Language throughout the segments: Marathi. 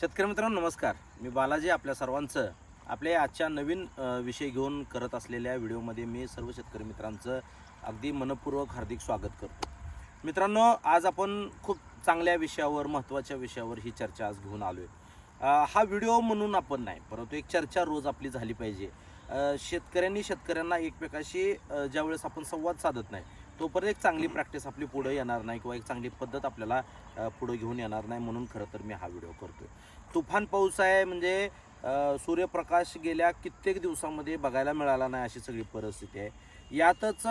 शेतकरी मित्रांनो नमस्कार. मी बालाजी आपल्या सर्वांचं. आपल्या आजच्या नवीन विषय घेऊन करत असलेल्या व्हिडिओमध्ये मी सर्व शेतकरी मित्रांचं अगदी मनपूर्वक हार्दिक स्वागत करतो. मित्रांनो आज आपण खूप चांगल्या विषयावर महत्त्वाच्या विषयावर ही चर्चा आज घेऊन आलो आहे हा व्हिडिओ म्हणून आपण नाही परंतु एक चर्चा रोज आपली झाली पाहिजे. शेतकऱ्यांनी शेतकऱ्यांना एकमेकाशी ज्यावेळेस आपण संवाद साधत नाही तोपर्यंत एक चांगली प्रॅक्टिस आपली पुढे येणार नाही किंवा एक चांगली पद्धत आपल्याला पुढे घेऊन येणार नाही म्हणून खरं तर मी हा व्हिडिओ करतोय. तुफान पाऊस आहे म्हणजे सूर्यप्रकाश गेल्या कित्येक दिवसामध्ये बघायला मिळाला नाही अशी सगळी परिस्थिती आहे. यातच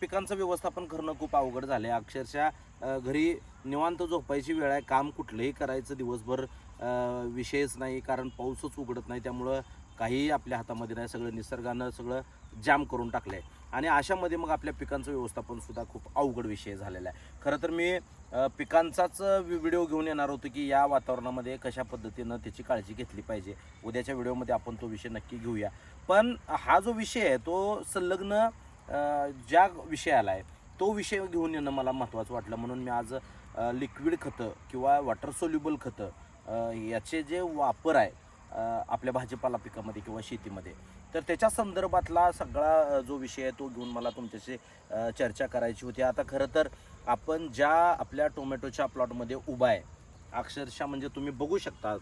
पिकांचं व्यवस्थापन करणं खूप अवघड झालं आहे अक्षरशः घरी निवांत झोपायची वेळ आहे. काम कुठलंही करायचं दिवसभर विषयच नाही कारण पाऊसच उघडत नाही. त्यामुळं काहीही आपल्या हातामध्ये नाही. सगळं निसर्गानं सगळं जाम करून टाकलं आहे आणि अशामध्ये मग आपल्या पिकांचं व्यवस्थापनसुद्धा खूप अवघड विषय झालेला आहे. खरं तर मी पिकांचाच व्हिडिओ घेऊन येणार होतो की या वातावरणामध्ये कशा पद्धतीनं त्याची काळजी घेतली पाहिजे. उद्याच्या व्हिडिओमध्ये आपण तो विषय नक्की घेऊया. पण हा जो विषय आहे तो संलग्न ज्या विषयाला आहे तो विषय घेऊन येणं मला महत्त्वाचं वाटलं. म्हणून मी आज लिक्विड खतं किंवा वॉटर सोल्युबल खतं याचे जे वापर आहे आपल्या भाजीपाला पिकामध्ये किंवा शेतीमध्ये तर त्याच्या संदर्भातला सगळा जो विषय आहे तो घेऊन मला तुमच्याशी चर्चा करायची होती. आता खरं तर आपण ज्या आपल्या टोमॅटोच्या प्लॉटमध्ये उभा आहे अक्षरशः म्हणजे तुम्ही बघू शकता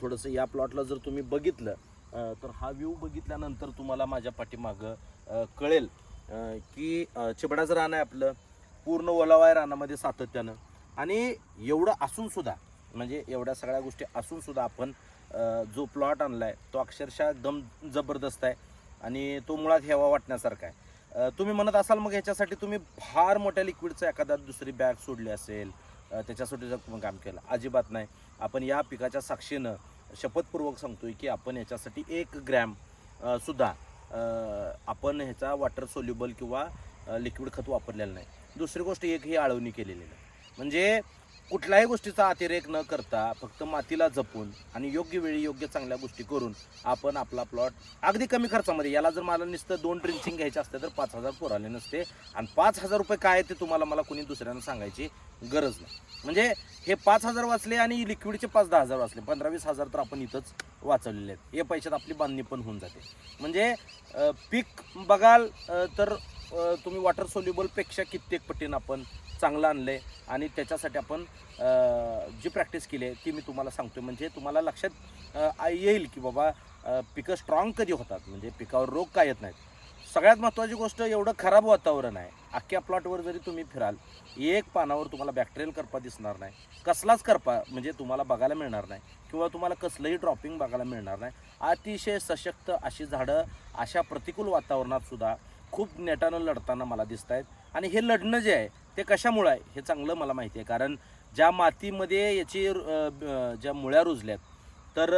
थोडंसं या प्लॉटला जर तुम्ही बघितलं तर हा व्ह्यू बघितल्यानंतर तुम्हाला माझ्या पाठीमागं कळेल की चिबडाचं रान आहे आपलं पूर्ण ओलावा आहे रानामध्ये सातत्यानं. आणि एवढं असूनसुद्धा म्हणजे एवढ्या सगळ्या गोष्टी असूनसुद्धा आपण जो प्लॉट आणला आहे तो अक्षरशः दम जबरदस्त आहे आणि तो मुळात हेवा वाटण्यासारखा आहे. तुम्ही म्हणत असाल मग ह्याच्यासाठी तुम्ही फार मोठ्या लिक्विडचं एखादा दुसरी बॅग सोडली असेल त्याच्यासाठी जर तुम्ही काम केलं. अजिबात नाही. आपण या पिकाच्या साक्षीनं शपथपूर्वक सांगतोय की आपण याच्यासाठी एक ग्रॅम सुद्धा आपण ह्याचा वॉटर सोल्युबल किंवा लिक्विड खत वापरलेलं नाही. दुसरी गोष्ट एक ही आळवणी केलेली नाही. म्हणजे कुठल्याही गोष्टीचा अतिरेक न करता फक्त मातीला जपून आणि योग्य वेळी योग्य चांगल्या गोष्टी करून आपण आपला प्लॉट अगदी कमी खर्चामध्ये याला जर मला नुसतं दोन ड्रिंचिंग घ्यायचे असते तर पाच हजार पुराले नसते. आणि पाच हजार रुपये काय आहे ते तुम्हाला मला कोणी दुसऱ्यांना सांगायची गरज नाही. म्हणजे हे पाच हजार वाचले आणि लिक्विडचे पाच दहा हजार वाचले पंधरा वीस हजार तर आपण इथंच वाचवलेले आहेत. या पैशात आपली बांधणी पण होऊन जाते. म्हणजे पीक बघाल तर तुम्ही वॉटर सोल्युबलपेक्षा कित्येक पटीनं आपण चांगलं आणलं आहे आणि त्याच्यासाठी आपण जी प्रॅक्टिस केली आहे ती मी तुम्हाला सांगतो म्हणजे तुम्हाला लक्षात येईल की बाबा पिकं स्ट्रॉंग कधी होतात? म्हणजे पिकावर रोग काय येत नाहीत? सगळ्यात महत्त्वाची गोष्ट एवढं खराब वातावरण आहे. अख्ख्या प्लॉटवर जरी तुम्ही फिराल एक पानावर तुम्हाला बॅक्टेरियल करपा दिसणार नाही. कसलाच करपा म्हणजे तुम्हाला बघायला मिळणार नाही. किंवा तुम्हाला कसलंही ड्रॉपिंग बघायला मिळणार नाही. अतिशय सशक्त अशी झाडं अशा प्रतिकूल वातावरणात सुद्धा खूप नेटानं लढताना मला दिसत आहेत आणि हे लढणं जे आहे ते कशामुळं आहे हे चांगलं मला माहिती आहे. कारण ज्या मातीमध्ये याची ज्या मुळ्या रुजल्यात तर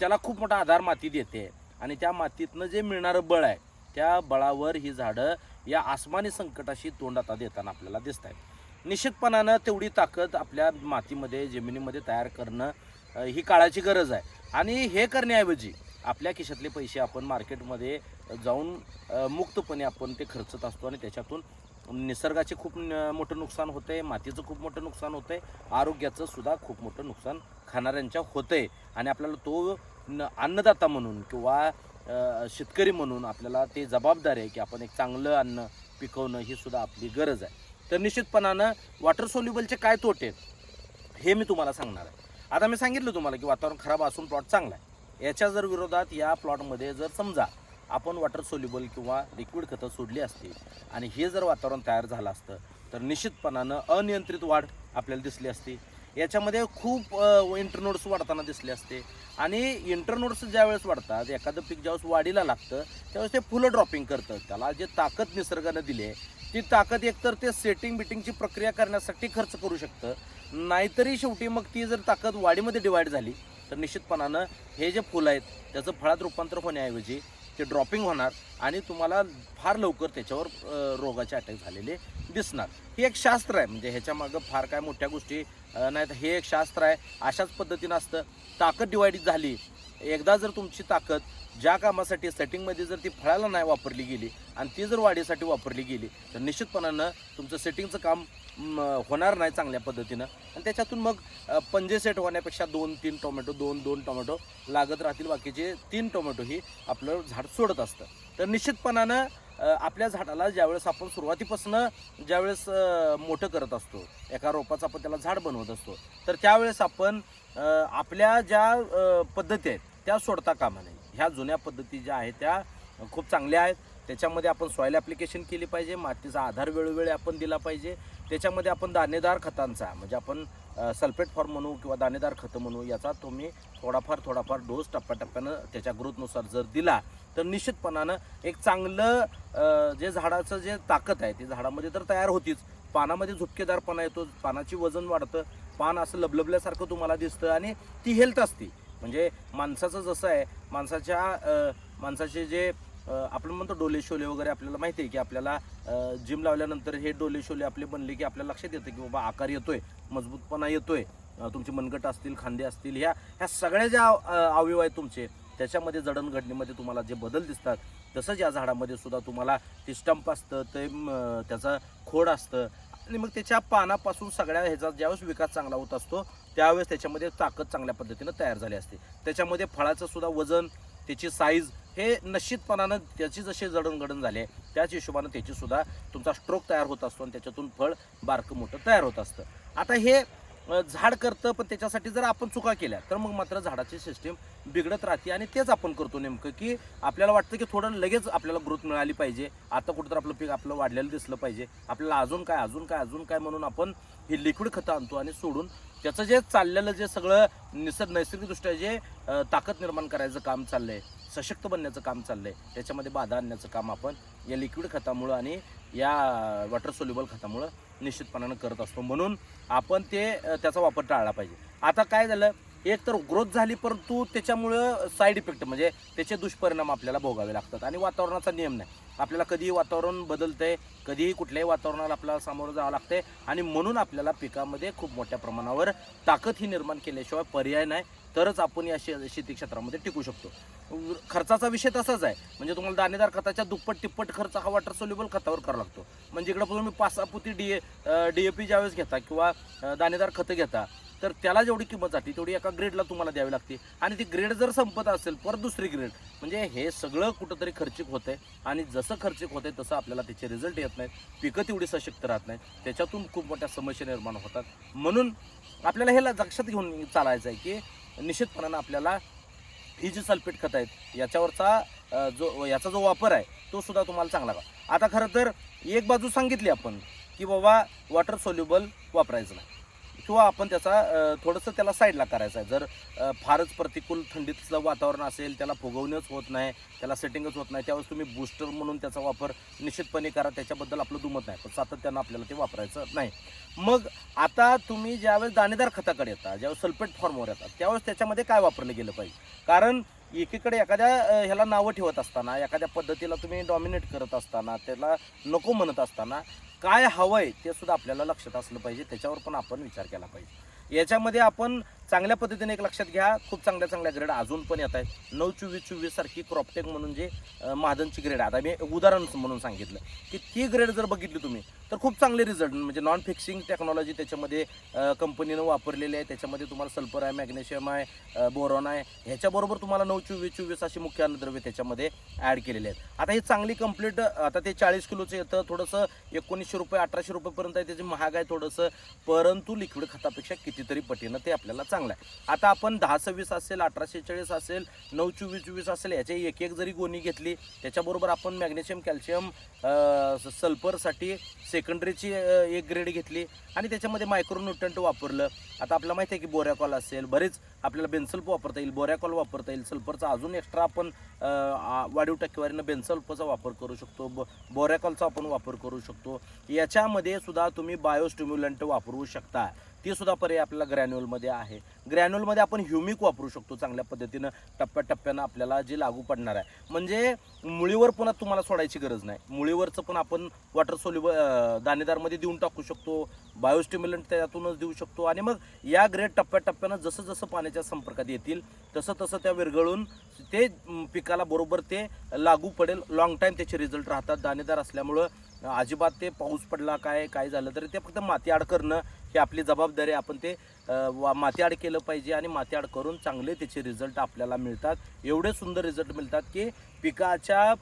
त्याला खूप मोठा आधार माती देते. आणि त्या मातीतनं जे मिळणारं बळ आहे त्या बळावर ही झाडं या आसमानी संकटाशी तोंड आता देताना आपल्याला दिसत आहेत निश्चितपणानं तेवढी ताकद आपल्या मातीमध्ये जमिनीमध्ये तयार करणं ही काळाची गरज आहे. आणि हे करण्याऐवजी आपल्या खिशातले पैसे आपण मार्केटमध्ये जाऊन मुक्तपणे आपण ते खर्चत असतो आणि त्याच्यातून निसर्गाचे खूप न- मोठं नुकसान होतंय मातीचं खूप मोठं नुकसान होतंय आरोग्याचं सुद्धा खूप मोठं नुकसान खाणाऱ्यांच्या होतंय. आणि आपल्याला तो न अन्नदाता म्हणून किंवा शेतकरी म्हणून आपल्याला ते जबाबदारी आहे की आपण एक चांगलं अन्न पिकवणं ही सुद्धा आपली गरज आहे. तर निश्चितपणानं वॉटर सोल्युबलचे काय तोटे हे मी तुम्हाला सांगणार आहे. आता मी सांगितलं तुम्हाला की वातावरण खराब असून प्लॉट चांगला आहे. याच्या जर विरोधात या प्लॉटमध्ये जर समजा आपण वॉटर सोल्युबल किंवा लिक्विड खतं सोडली असती आणि हे जर वातावरण तयार झालं असतं तर निश्चितपणानं अनियंत्रित वाढ आपल्याला दिसली असती. याच्यामध्ये खूप इंटरनोड्स वाढताना दिसले असते. आणि इंटरनोड्स ज्यावेळेस वाढतात एखादं पीक ज्यावेळेस वाढीला लागतं त्यावेळेस ते फुलं ड्रॉपिंग करतं. त्याला जे ताकद निसर्गानं दिली आहे ती ताकद एकतर ते सेटिंग बिटिंगची प्रक्रिया करण्यासाठी खर्च करू शकतं. नाहीतरी शेवटी मग ती जर ताकद वाढीमध्ये डिवाईड झाली तर निश्चितपणानं हे जे फुलं आहेत त्याचं फळात रूपांतर होण्याऐवजी ते ड्रॉपिंग होणार आणि तुम्हाला फार लवकर त्याच्यावर रोगाचे अटॅक झालेले दिसणार. हे एक शास्त्र आहे. म्हणजे ह्याच्या मागं फार काय मोठ्या गोष्टी अ, नाहीत. हे एक शास्त्र आहे. अशाच पद्धतीनं असतं. ताकद डिवाईड झाली एकदा जर तुमची ताकद ज्या कामासाठी सेटिंगमध्ये जर ती फळाला नाही वापरली गेली आणि ती जर वाढीसाठी वापरली गेली तर निश्चितपणानं तुमचं सेटिंगचं काम म, होणार नाही चांगल्या पद्धतीनं. आणि त्याच्यातून मग पंजे सेट होण्यापेक्षा दोन तीन टोमॅटो दोन दोन टोमॅटो लागत राहतील. बाकीचे तीन टोमॅटो ही आपलं झाड सोडत असतं. तर निश्चितपणानं आपल्या झाडाला ज्यावेळेस आपण सुरुवातीपासून ज्यावेळेस मोठं करत असतो एका रोपाचं आपण त्याला झाड बनवत असतो तर त्यावेळेस आपण आपल्या ज्या पद्धती आहेत त्या सोडता कामा नये. ह्या जुन्या पद्धती ज्या आहेत त्या खूप चांगल्या आहेत. त्याच्यामध्ये आपण सॉईल ॲप्लिकेशन केली पाहिजे मातीचा आधार वेळोवेळी आपण दिला पाहिजे. त्याच्यामध्ये आपण दाणेदार खतांचा म्हणजे आपण सल्फेट फॉर्म म्हणू किंवा दाणेदार खतं म्हणू याचा तुम्ही थोडाफार थोडाफार डोस टप्प्याटप्प्यानं त्याच्या ग्रोथनुसार जर दिला तर निश्चितपणानं एक चांगलं जे झाडाचं जे ताकद आहे ते झाडामध्ये तर तयार होतीच. पानामध्ये झुपकेदारपणा येतो पानाची वजन वाढतं. पान असं लबलबल्यासारखं तुम्हाला दिसतं आणि ती हेल्थ असते. म्हणजे माणसाचं जसं आहे माणसाच्या माणसाचे जे आपण म्हणतो डोले शोले वगैरे आपल्याला माहिती आहे की आपल्याला जिम लावल्यानंतर हे डोले शोले आपले बनले की आपल्याला लक्षात येतं की बाबा आकार येतोय मजबूतपणा येतोय तुमचे मनगट असतील खांदे असतील ह्या ह्या सगळ्या ज्या अवयव आहेत तुमचे त्याच्यामध्ये जडणघडणीमध्ये तुम्हाला जे बदल दिसतात तसंच या झाडामध्ये सुद्धा तुम्हाला ते स्टंप असतं ते त्याचा त्याचं खोड असतं आणि मग त्याच्या पानापासून सगळ्या ह्याचा ज्यावेळेस विकास चांगला होत असतो त्यावेळेस त्याच्यामध्ये ताकद चांगल्या पद्धतीनं तयार झाली असते. त्याच्यामध्ये फळाचं सुद्धा वजन त्याची साईज हे निश्चितपणानं त्याची जशी जडणघडण झाली आहे त्याच हिशोबानं त्याची सुद्धा तुमचा स्ट्रोक तयार होत असतो आणि त्याच्यातून फळ बारकं मोठं तयार होत असतं. आता हे झाड करतं पण त्याच्यासाठी जर आपण चुका केल्या तर मग मात्र झाडाची सिस्टीम बिघडत राहते आणि तेच आपण करतो नेमकं की आपल्याला वाटतं की थोडं लगेच आपल्याला ग्रोथ मिळाली पाहिजे. आता कुठं तर आपलं पीक आपलं वाढलेलं दिसलं पाहिजे. आपल्याला अजून काय अजून काय अजून काय म्हणून आपण हे लिक्विड खतं आणतो आणि सोडून त्याचं जे चाललेलं जे सगळं निसर्ग नैसर्गिकदृष्ट्या जे ताकद निर्माण करायचं काम चाललंय सशक्त बनण्याचं काम चाललंय त्याच्यामध्ये बाधा आणण्याचं काम आपण या लिक्विड खतामुळं आणि या वॉटर सोल्युबल खतामुळं निश्चितपणानं करत असतो. म्हणून आपण ते त्याचा वापर टाळला पाहिजे. आता काय झालं? एक तर ग्रोथ झाली परंतु त्याच्यामुळं साईड इफेक्ट म्हणजे त्याचे दुष्परिणाम आपल्याला भोगावे लागतात. आणि वातावरणाचा नियम नाही. आपल्याला कधीही वातावरण बदलतंय कधीही कुठल्याही वातावरणाला आपल्याला सामोरं जावं लागतंय. आणि म्हणून आपल्याला पिकामध्ये खूप मोठ्या प्रमाणावर ताकद ही निर्माण केल्याशिवाय पर्याय नाही. तरच आपण या शे शेती क्षेत्रामध्ये टिकू शकतो. खर्चाचा विषय तसाच आहे. म्हणजे तुम्हाला दाणेदार खताच्या दुप्पट तिप्पट खर्च हा वॉटर सोल्युबल खतावर करावा लागतो. म्हणजे इकडं तुम्ही पाच सहा पोती डी डी ए पी ज्यावेळेस घेता किंवा दाणेदार खतं घेता तर त्याला जेवढी किंमत जाते तेवढी एका ग्रेडला तुम्हाला द्यावी लागते. आणि ती ग्रेड जर संपत असेल परत दुसरी ग्रेड म्हणजे हे सगळं कुठंतरी खर्चिक होत आहे आणि जसं खर्चिक होत आहे तसं आपल्याला त्याचे रिझल्ट येत नाहीत. पिकं तेवढी सशक्त राहत नाहीत. त्याच्यातून खूप मोठ्या समस्या निर्माण होतात. म्हणून आपल्याला हे लक्षात घेऊन चालायचं आहे की निश्चितपणानं आपल्याला ही जी सल्फेट खतं आहेत याच्यावरचा जो याचा जो वापर आहे तो सुद्धा तुम्हाला चांगला का आता खरं तर एक बाजू सांगितली आपण की बाबा वॉटर सोल्युबल वापरायचं नाही. किंवा आपण त्याचा थोडंसं त्याला साईडला करायचं आहे. जर फारच प्रतिकूल थंडीतलं वातावरण असेल त्याला फुगवणंच होत नाही त्याला सेटिंगच होत नाही त्यावेळेस तुम्ही बूस्टर म्हणून त्याचा वापर निश्चितपणे करा त्याच्याबद्दल आपलं दुमत नाही. पण सातत्यानं आपल्याला ते वापरायचं नाही. मग आता तुम्ही ज्यावेळेस दाणेदार खताकडे येता ज्यावेळेस सल्फेट फॉर्मवर येतात त्यावेळेस त्याच्यामध्ये काय वापरलं गेलं पाहिजे? कारण एकीकडे एखाद्या ह्याला नावं ठेवत असताना एखाद्या पद्धतीला तुम्ही डॉमिनेट करत असताना त्याला नको म्हणत असताना काय हवं आहे ते सुद्धा आपल्याला लक्षात असलं पाहिजे. त्याच्यावर पण आपण विचार केला पाहिजे. याच्यामध्ये आपण चांगल्या पद्धतीने एक लक्षात घ्या. खूप चांगल्या चांगल्या ग्रेड अजून पण येत आहेत. नऊ चोवीस चोवीस सारखी क्रॉपटेक म्हणून जे महाजनची महादनची ग्रेड आता मी उदाहरण म्हणून सांगितलं. की ती ग्रेड जर बघितली तुम्ही तर खूप चांगले रिझल्ट म्हणजे नॉन फिक्सिंग टेक्नॉलॉजी त्याच्यामध्ये कंपनीनं वापरलेली आहे. त्याच्यामध्ये तुम्हाला सल्फर आहे मॅग्नेशियम आहे बोरॉन आहे. ह्याच्याबरोबर तुम्हाला नऊ चोवीस चोवीस अशी मुख्य अन्नद्रव्य त्याच्यामध्ये ॲड केलेले आहेत. आता हे चांगली कंप्लीट आता ते चाळीस किलोचं येतं. थोडंसं एकोणीसशे रुपये अठराशे रुपयेपर्यंत आहे. त्याची महाग आहे थोडंसं. परंतु लिक्विड खतापेक्षा कितीतरी पटीनं ते आपल्याला चांगलं आहे. आता आपण दहा सव्वीस असेल अठराशे चाळीस असेल नऊ चोवीस चोवीस असेल याचे एक एक जरी गोणी घेतली त्याच्याबरोबर आपण मॅग्नेशियम कॅल्शियम सल्फरसाठी सेकंडरीची एक ग्रेड घेतली आणि त्याच्यामध्ये मायक्रोन्युट्रंट वापरलं. आता आपल्याला माहिती आहे की बोऱ्याकॉल असेल बरेच आपल्याला बेन्सल्प वापरता येईल बोऱ्याकॉल वापरता येईल सल्फरचा अजून एक्स्ट्रा आपण वाढीव टक्केवारीनं बेन्सल्पचा वापर करू शकतो ब बोऱ्याकॉलचा आपण वापर करू शकतो. याच्यामध्ये सुद्धा तुम्ही बायोस्टिम्युलंट वापरू शकता. ते सुद्धा पर्याय आपल्याला ग्रॅन्युअलमध्ये आहे. ग्रॅन्युअलमध्ये आपण ह्युमिक वापरू शकतो चांगल्या पद्धतीनं. टप्प्याटप्प्यानं आपल्याला जे लागू पडणार आहे. म्हणजे मुळीवर पुन्हा तुम्हाला सोडायची गरज नाही. मुळीवरचं पण आपण वॉटर सोल्युब दाणेदारमध्ये देऊन टाकू शकतो. बायोस्टिम्युलंट त्यातूनच देऊ शकतो. आणि मग या ग्रेड टप्प्याटप्प्यानं जसं जसं पाण्याच्या संपर्कात येतील तसं तसं त्या विरघळून ते पिकाला बरोबर ते लागू पडेल. लाँग टाईम त्याचे रिझल्ट राहतात. दाणेदार असल्यामुळं अजिबात ते पाऊस पडला काय काय झालं तरी ते फक्त मातीआड करणं ही आपली जबाबदारी आपण ते मातीआड वा- केलं पाहिजे आणि मातीआड करून चांगले त्याचे रिझल्ट आपल्याला मिळतात. एवढे सुंदर रिझल्ट मिळतात की पिकाच्या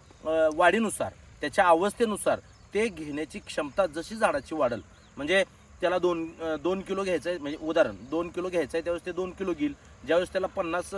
वाढीनुसार त्याच्या अवस्थेनुसार ते घेण्याची क्षमता जशी झाडाची वाढल. म्हणजे त्याला दोन दोन किलो घ्यायचं आहे म्हणजे उदाहरण दोन किलो घ्यायचं आहे त्यावेळेस ते दोन किलो घेईल. ज्यावेळेस त्याला पन्नास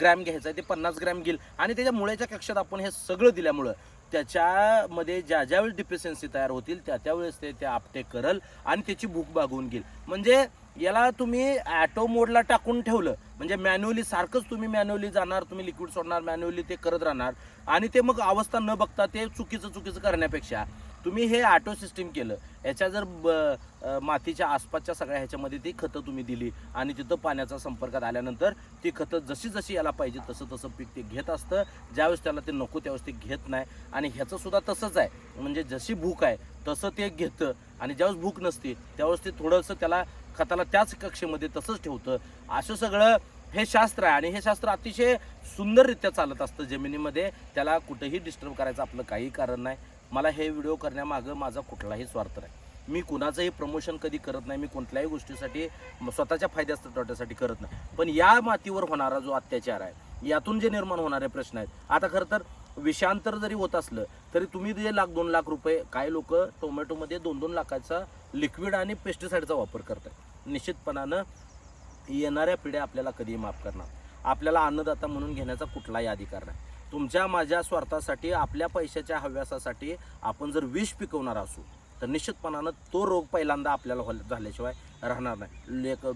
ग्रॅम घ्यायचं आहे ते पन्नास ग्रॅम घेईल. आणि त्याच्या मुळ्याच्या कक्षात आपण हे सगळं दिल्यामुळं त्याच्यामध्ये ज्या ज्यावेळेस डिफिशियन्सी तयार होतील त्या त्यावेळेस ते ते आपटे करल आणि त्याची भूक भागवून घेईल. म्हणजे याला तुम्ही ॲटो मोडला टाकून ठेवलं म्हणजे मॅन्युअली सारखंच तुम्ही मॅन्युअली जाणार तुम्ही लिक्विड सोडणार मॅन्युअली ते करत राहणार आणि ते मग अवस्था न बघता ते चुकीचं चुकीचं करण्यापेक्षा तुम्ही हे ऑटो सिस्टीम केलं याच्या जर ब- मातीच्या आसपासच्या सगळ्या ह्याच्यामध्ये ती खतं तुम्ही दिली आणि तिथं पाण्याचा संपर्कात आल्यानंतर ती खतं जशी जशी याला पाहिजे तसं तसं पीक ते घेत असतं. ज्यावेळेस त्याला ते नको त्यावेळेस ते घेत नाही. आणि ह्याचंसुद्धा तसंच आहे. म्हणजे जशी भूक आहे तसं ते घेतं. आणि ज्यावेळेस भूक नसते त्यावेळेस ते थोडंसं त्याला खताला त्याच कक्षेमध्ये तसंच ठेवतं. असं सगळं हे शास्त्र आहे. आणि हे शास्त्र अतिशय सुंदररित्या चालत असतं जमिनीमध्ये. त्याला कुठंही डिस्टर्ब करायचं आपलं काही कारण नाही. मला हे व्हिडिओ करण्यामागं माझा कुठलाही स्वार्थ नाही. मी कुणाचंही प्रमोशन कधी करत नाही मी कोणत्याही गोष्टीसाठी स्वतःच्या फायद्याच्या तोट्यासाठी करत नाही. पण या मातीवर होणारा जो अत्याचार आहे यातून जे निर्माण होणारे प्रश्न आहेत आता खरं तर विषांतर जरी होत असलं तरी तुम्ही जे लाख दोन लाख रुपये काही लोक टोमॅटोमध्ये दोन दोन लाखाचा लिक्विड आणि पेस्टिसाईडचा वापर करतात निश्चितपणानं येणाऱ्या पिढ्या आपल्याला कधीही माफ करणार. आपल्याला अन्नदाता म्हणून घेण्याचा कुठलाही अधिकार नाही. तुमच्या माझ्या स्वार्थासाठी आपल्या पैशाच्या हव्यासासाठी आपण जर विष पिकवणार असू तर निश्चितपणानं तो रोग पहिल्यांदा आपल्याला हो झाल्याशिवाय राहणार नाही. लेक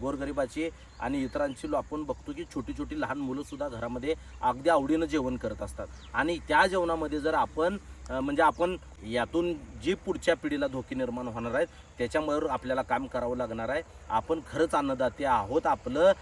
गोरगरिबाची आणि इतरांची आपण बघतो की छोटी छोटी लहान मुलंसुद्धा घरामध्ये अगदी आवडीनं जेवण करत असतात. आणि त्या जेवणामध्ये जर आपण म्हणजे आपण यातून जी पुढच्या पिढीला धोके निर्माण होणार आहेत त्याच्यामुळे आपल्याला काम करावं लागणार आहे. आपण खरंच अन्नदाते आहोत आपलं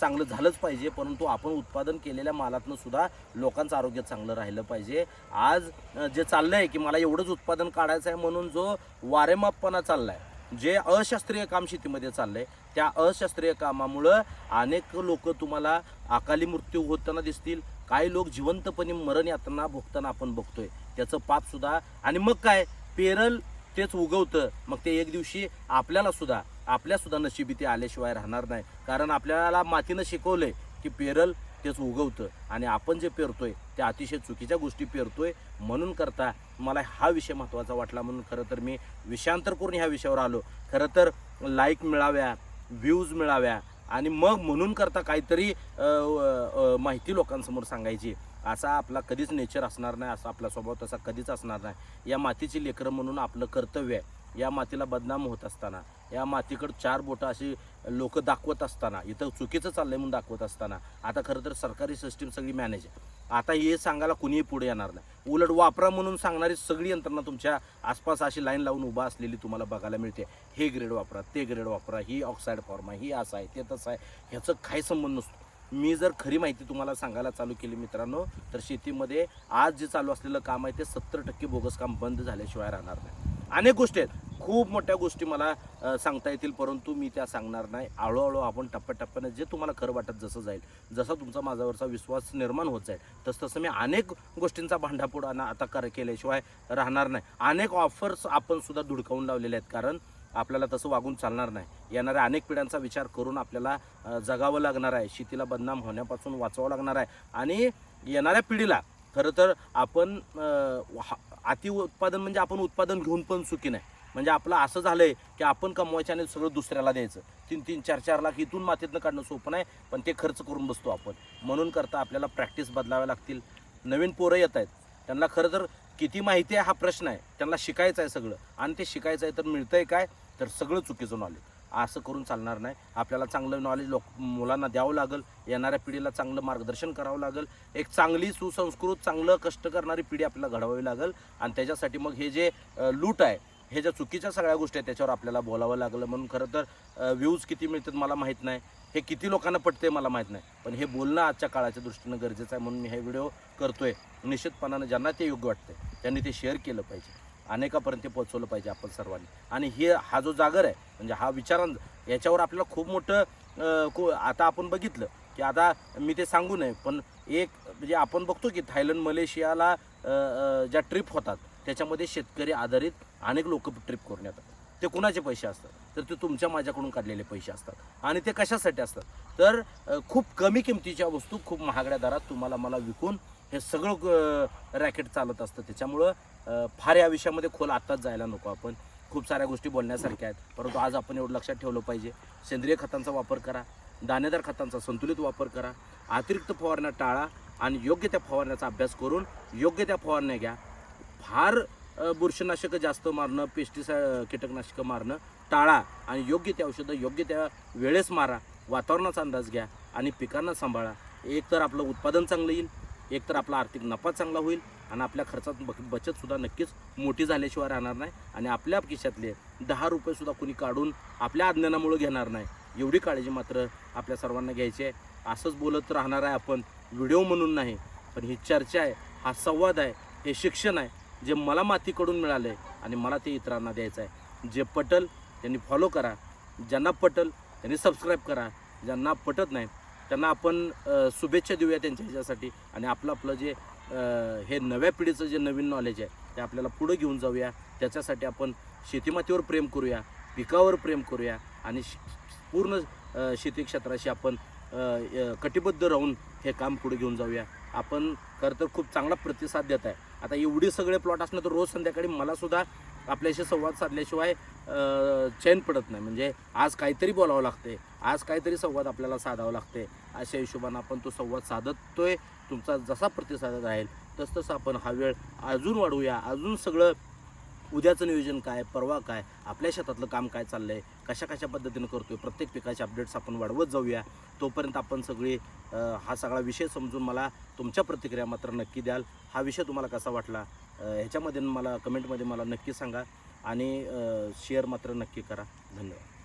चांगलं झालंच पाहिजे परंतु आपण उत्पादन केलेल्या मालातनं सुद्धा लोकांचं आरोग्य चांगलं राहिलं पाहिजे. आज जे चाललं आहे की मला एवढंच उत्पादन काढायचं आहे म्हणून जो वारेमापपणा चालला आहे जे अशास्त्रीय काम शेतीमध्ये चाललंय त्या अशास्त्रीय कामामुळं अनेक लोक तुम्हाला अकाली मृत्यू होताना दिसतील काही लोक जिवंतपणे मरण यातना भोगताना आपण बघतोय. त्याचं पाप सुद्धा आणि मग काय? पेरल तेच उगवतं. मग ते एक दिवशी आपल्याला सुद्धा आपल्या सुद्धा नशिबी ते आल्याशिवाय राहणार नाही. कारण आपल्याला मातीनं शिकवलंय की पेरल तेच उगवतं. आणि आपण जे पेरतोय त्या अतिशय चुकीच्या गोष्टी पेरतोय. म्हणून करता मला हा विषय महत्त्वाचा वाटला. म्हणून खरं तर मी विषयांतर करून ह्या विषयावर आलो. खरं तर लाईक मिळाव्या व्ह्यूज मिळाव्या आणि मग म्हणून करता काहीतरी माहिती लोकांसमोर सांगायची. असा आपला कधीच नेचर असणार नाही असा आपला स्वभाव तसा कधीच असणार नाही. या मातीची लेकरं म्हणून आपलं कर्तव्य आहे. या मातीला बदनाम होत असताना या मातीकडं चार बोटं अशी लोक दाखवत असताना इथं चुकीचं चाललंय म्हणून दाखवत असताना आता खरं तर सरकारी सिस्टीम सगळी मॅनेज आहे. आता हे सांगायला कुणीही पुढे येणार नाही. उलट वापरा म्हणून सांगणारी सगळी यंत्रणा तुमच्या आसपास अशी लाईन लावून उभा असलेली तुम्हाला बघायला मिळते. हे ग्रेड वापरा ते ग्रेड वापरा ही ऑक्साईड फॉर्म आहे ही असं आहे ते तसं आहे. ह्याचं काही संबंध नसतो. मी जर खरी माहिती तुम्हाला सांगायला चालू केली मित्रांनो तर शेतीमध्ये आज जे चालू असलेलं काम आहे ते सत्तर टक्के बोगस काम बंद झाल्याशिवाय राहणार नाही. अनेक गोष्टी आहेत. खूप मोठ्या गोष्टी मला सांगता येतील परंतु मी त्या सांगणार नाही. हळूहळू आपण टप्प्याटप्प्याने जे तुम्हाला खरं वाटत जसं जाईल जसा तुमचा माझ्यावरचा विश्वास निर्माण होत जाईल तसं तसं मी अनेक गोष्टींचा भांडाफोड आता कर केल्याशिवाय राहणार नाही. अनेक ऑफर्स आपण सुद्धा धुडकावून लावलेले आहेत कारण आपल्याला तसं वागून चालणार नाही. येणाऱ्या अनेक पिढ्यांचा विचार करून आपल्याला जगावं लागणार आहे. शेतीला बदनाम होण्यापासून वाचवावं लागणार आहे. आणि येणाऱ्या पिढीला खरं तर आपण अति उत्पादन म्हणजे आपण उत्पादन घेऊन पण चुकी नाही. म्हणजे आपलं असं झालंय की आपण कमवायचं आणि सगळं दुसऱ्याला द्यायचं. तीन तीन चार चार लाख इथून मातीतनं काढणं सोपं नाही पण ते खर्च करून बसतो आपण. म्हणून करता आपल्याला प्रॅक्टिस बदलाव्या लागतील. नवीन पोरं येत आहेत. त्यांना खरं तर किती माहिती आहे हा प्रश्न आहे. त्यांना शिकायचं आहे सगळं. आणि ते शिकायचं आहे तर मिळतंय काय? तर सगळं चुकीचं नॉलेज असं करून चालणार नाही. आपल्याला चांगलं नॉलेज लोक मुलांना द्यावं लागेल. येणाऱ्या पिढीला चांगलं मार्गदर्शन करावं लागेल. एक चांगली सुसंस्कृत चांगलं कष्ट करणारी पिढी आपल्याला घडवावी लागेल. आणि त्याच्यासाठी मग हे जे लूट आहे हे ज्या चुकीच्या सगळ्या गोष्टी आहेत त्याच्यावर आपल्याला बोलावं लागलं. म्हणून खरं तर व्ह्यूज किती मिळतात मला माहीत नाही. हे किती लोकांना पटते मला माहीत नाही. पण हे बोलणं आजच्या काळाच्या दृष्टीनं गरजेचं आहे म्हणून मी हे व्हिडिओ करतोय. निश्चितपणानं ज्यांना ते योग्य वाटतंय त्यांनी ते शेअर केलं पाहिजे. अनेकापर्यंत पोहोचवलं पाहिजे आपण सर्वांनी. आणि हे हा जो जागर आहे म्हणजे हा विचारां याच्यावर आपल्याला खूप मोठं को आता आपण बघितलं की आता मी ते सांगू नये पण एक म्हणजे आपण बघतो की थायलंड मलेशियाला ज्या ट्रिप होतात त्याच्यामध्ये शेतकरी आधारित अनेक लोक ट्रिप करून येतात. ते कुणाचे पैसे असतात? तर ते तुमच्या माझ्याकडून काढलेले पैसे असतात. आणि ते कशासाठी असतात? तर खूप कमी किमतीच्या वस्तू खूप महागड्या दरात तुम्हाला मला विकून हे सगळं रॅकेट चालत असतं. त्याच्यामुळं फार या विषयामध्ये खोल आत्ताच जायला नको आपण. खूप साऱ्या गोष्टी बोलण्यासारख्या आहेत. परंतु आज आपण एवढं लक्षात ठेवलं पाहिजे. सेंद्रिय खतांचा वापर करा दाणेदार खतांचा संतुलित वापर करा अतिरिक्त फवारण्या टाळा आणि योग्य त्या फवारण्याचा अभ्यास करून योग्य त्या फवारण्या घ्या. फार बुरशीनाशकं जास्त मारणं पेस्टिसाइड कीटकनाशकं मारणं टाळा आणि योग्य ते औषधं योग्य त्या वेळेस मारा वातावरणाचा अंदाज घ्या आणि पिकांना सांभाळा. एक तर आपलं उत्पादन चांगलं येईल एक तर आपला आर्थिक नफा चांगला होईल आणि आपल्या खर्चात ब बचतसुद्धा नक्कीच मोठी झाल्याशिवाय राहणार नाही. आणि आपल्या खिशातले दहा रुपयेसुद्धा कुणी काढून आपल्या अज्ञानामुळं घेणार नाही. एवढी काळजी मात्र आपल्या सर्वांना घ्यायची आहे. असंच बोलत राहणार आहे आपण. व्हिडिओ म्हणून नाही पण ही चर्चा आहे हा संवाद आहे हे शिक्षण आहे जे मला मातीकडून मिळालं आहे आणि मला ते इतरांना द्यायचं आहे. जे पटल त्यांनी फॉलो करा. ज्यांना पटल त्यांनी सबस्क्राईब करा. ज्यांना पटत नाही त्यांना आपण शुभेच्छा देऊया त्यांच्या ह्याच्यासाठी. आणि आपलं आपलं जे हे नव्या पिढीचं जे नवीन नॉलेज आहे ते आपल्याला पुढं घेऊन जाऊया. त्याच्यासाठी आपण शेतीमातीवर प्रेम करूया पिकावर प्रेम करूया आणि श- पूर्ण शेती क्षेत्राशी आपण कटिबद्ध राहून हे काम पुढे घेऊन जाऊया. आपण खरं तर खूप चांगला प्रतिसाद देत आहे. आता एवढी सगळे प्लॉट असणं तर रोज संध्याकाळी मलासुद्धा आपल्याशी संवाद साधल्याशिवाय चैन पडत नाही. म्हणजे आज काहीतरी बोलावं लागते आज काहीतरी संवाद आपल्याला साधावं लागते अशा हिशोबानं आपण तो संवाद साधतोय. तुमचा जसा प्रतिसाद राहील तस तसं आपण हा वेळ अजून वाढवूया. अजून सगळं उद्याचं नियोजन काय परवा काय आपल्या शेतातलं काम काय चाललं आहे कशा कशा पद्धतीनं आहे प्रत्येक पिकाचे अपडेट्स आपण वाढवत जाऊया. तोपर्यंत आपण सगळी हा सगळा विषय समजून मला तुमच्या प्रतिक्रिया मात्र नक्की द्याल. हा विषय तुम्हाला कसा वाटला ह्याच्यामध्ये मला कमेंटमध्ये मला नक्की सांगा आणि शेअर मात्र नक्की करा. धन्यवाद.